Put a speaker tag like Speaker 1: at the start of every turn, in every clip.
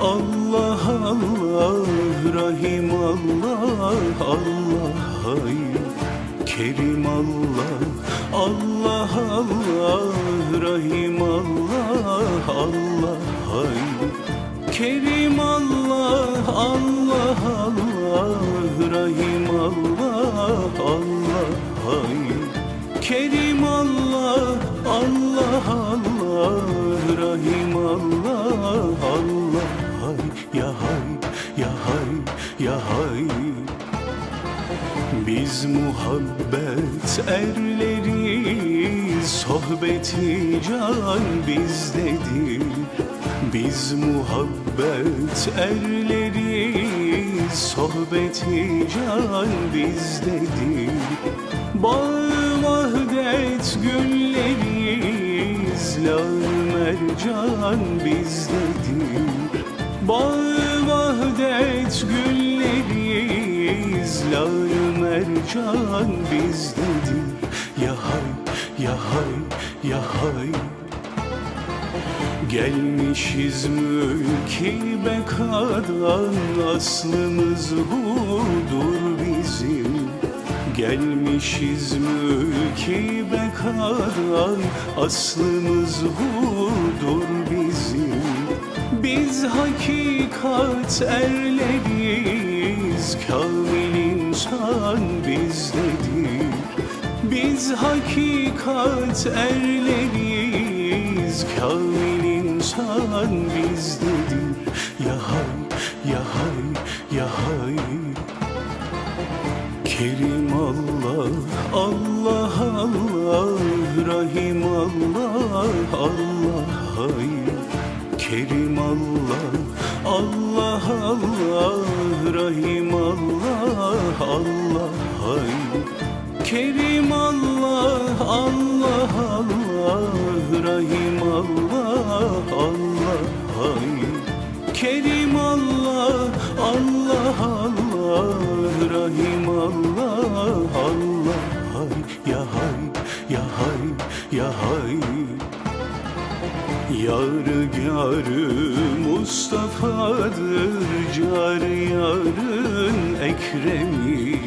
Speaker 1: Allah, Allah Rahim Allah, Allah hay. Kerim Allah, Allah Allah, Rahim Allah, Allah hay. Kerim Allah, Allah Allah, Rahim Allah, Allah hay. Kerim Allah Allah, muhabbet erleri Sohbeti can bizdedir. Biz muhabbet erleri Sohbeti can bizdedir. Bağ vahdet gülleriz Lal mercan bizdedir. Bağ mercan bizdedir Ya hay, ya hay, ya hay. Gelmişiz mülki bekadan Aslımız budur bizim. Gelmişiz mülki bekadan Aslımız budur bizim. Biz hakikat erleriz Kamil insan bizdedir. Biz hakikat erleriz Kamil insan bizdedir. Ya hay, ya hay, ya hay Kerim Allah, Allah Allah, Rahim Allah, Allah. Hay. Kerim Allah, Allah Allah, Rahim Allah, Allah hay. Kerim Allah, Allah Allah, Rahim Allah, Allah hay. Kerim Allah, Allah Allah, Rahim Allah, Allah hay. Ya hay, ya hay, ya hay. Yargârı Mustafa'dır Car yarın Ekrem'i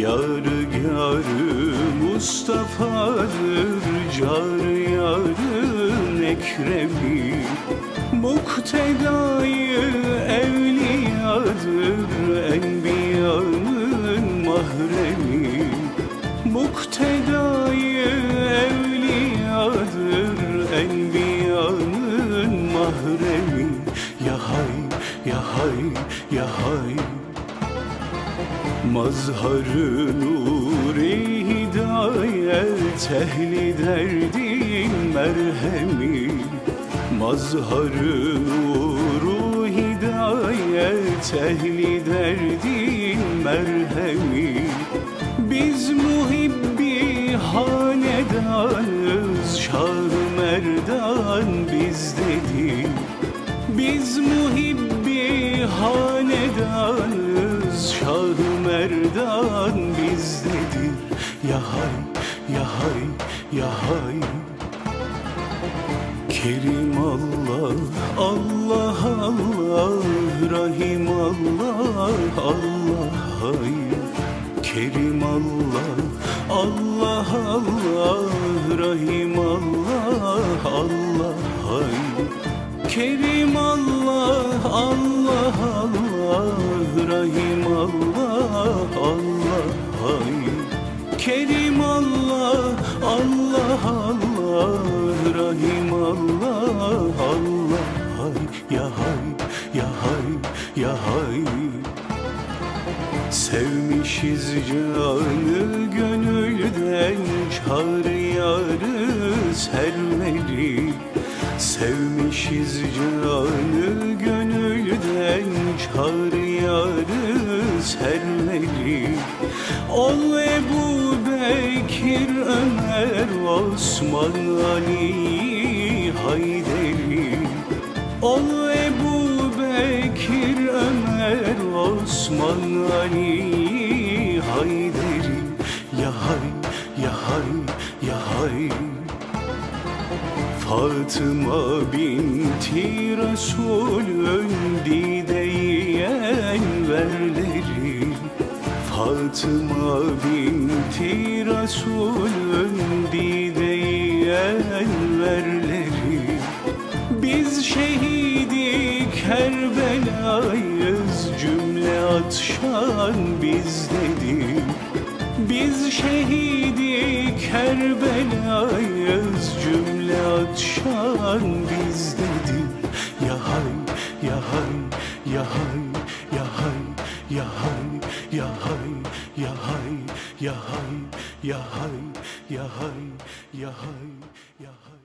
Speaker 1: Yargârı Mustafa'dır Car yarın Ekrem'i Muktedayı evliyadır Enbiyanın mahremi. Muktedayı ya hay Mazhar-ı nuri hidayet Ehli derdin merhemi. Mazhar-ı nuru hidayet Ehli derdin merhemi. Biz muhibbi hanedanız Şah-ı Merdan bizdedir Biz muhibbi hanedanız Şah-ı Merdan bizdedir Ya hay, ya hay, ya hay Kerim Allah, Allah Allah, Rahim Allah, Allah hay. Kerim Allah, Allah Allah, Rahim Allah, Allah hay. Kerim Allah, Allah Allah, Rahim Allah, Allah hay. Kerim Allah, Allah Allah, Rahim Allah, Allah hay. Ya hay, ya hay, ya hay. Sevmişiz canı gönülden çağır yarı sermeli Sevmişiz canı gönülden çağır yarı sermeli Ol Ebu Bekir, Ömer, Osman, Ali, Hayderi Ol Ebu Bekir, Ömer, Osman, Ali, Fatıma binti Resulün Dide-i enverleri Fatıma binti Resulün Dide-i enverleri Biz şehidi Kerbela'yız Cümle atşan bizdedir Biz şehidi Kerbela'yız Cümle atşan bizdedir Ya hay, ya hay, ya hay, ya hay, ya hay, ya hay, ya hay, ya hay, ya hay, ya hay, ya hay, ya hay